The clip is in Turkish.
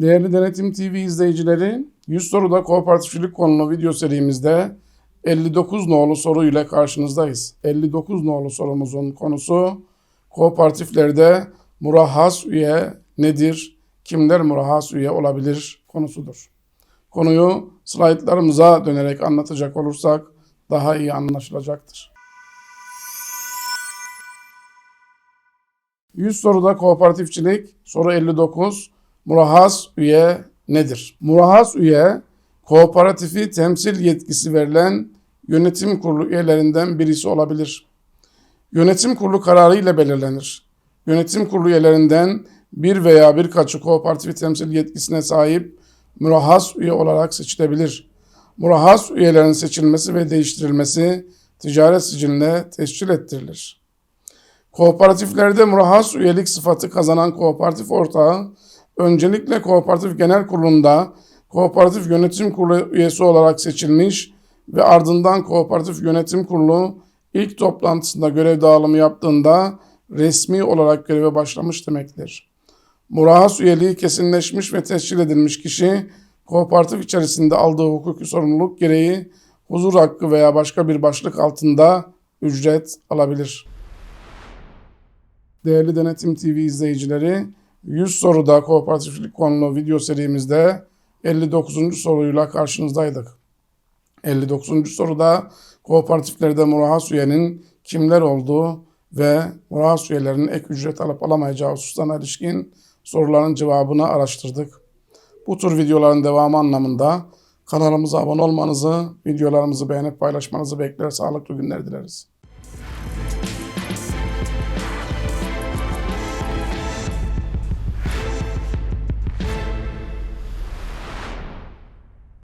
Değerli Denetim TV izleyicileri, 100 soruda kooperatifçilik konulu video serimizde 59 nolu soru ile karşınızdayız. 59 nolu sorumuzun konusu kooperatiflerde murahhas üye nedir? Kimler murahhas üye olabilir konusudur. Konuyu slaytlarımıza dönerek anlatacak olursak daha iyi anlaşılacaktır. 100 soruda kooperatifçilik, soru 59, murahhas üye nedir? Murahhas üye, kooperatifi temsil yetkisi verilen yönetim kurulu üyelerinden birisi olabilir. Yönetim kurulu kararı ile belirlenir. Yönetim kurulu üyelerinden bir veya birkaçı kooperatifi temsil yetkisine sahip murahhas üye olarak seçilebilir. Murahhas üyelerin seçilmesi ve değiştirilmesi ticaret siciline tescil ettirilir. Kooperatiflerde murahhas üyelik sıfatı kazanan kooperatif ortağı öncelikle kooperatif genel kurulunda kooperatif yönetim kurulu üyesi olarak seçilmiş ve ardından kooperatif yönetim kurulu ilk toplantısında görev dağılımı yaptığında resmi olarak göreve başlamış demektir. Murahhas üyeliği kesinleşmiş ve tescil edilmiş kişi kooperatif içerisinde aldığı hukuki sorumluluk gereği huzur hakkı veya başka bir başlık altında ücret alabilir. Değerli Denetim TV izleyicileri, 100 soruda kooperatiflik konulu video serimizde 59. soruyla karşınızdaydık. 59. soruda kooperatiflerde murahhas üyenin kimler olduğu ve murahhas üyelerinin ek ücret alıp alamayacağı hususlarına ilişkin soruların cevabını araştırdık. Bu tür videoların devamı anlamında kanalımıza abone olmanızı, videolarımızı beğenip paylaşmanızı bekler. Sağlıklı günler dileriz.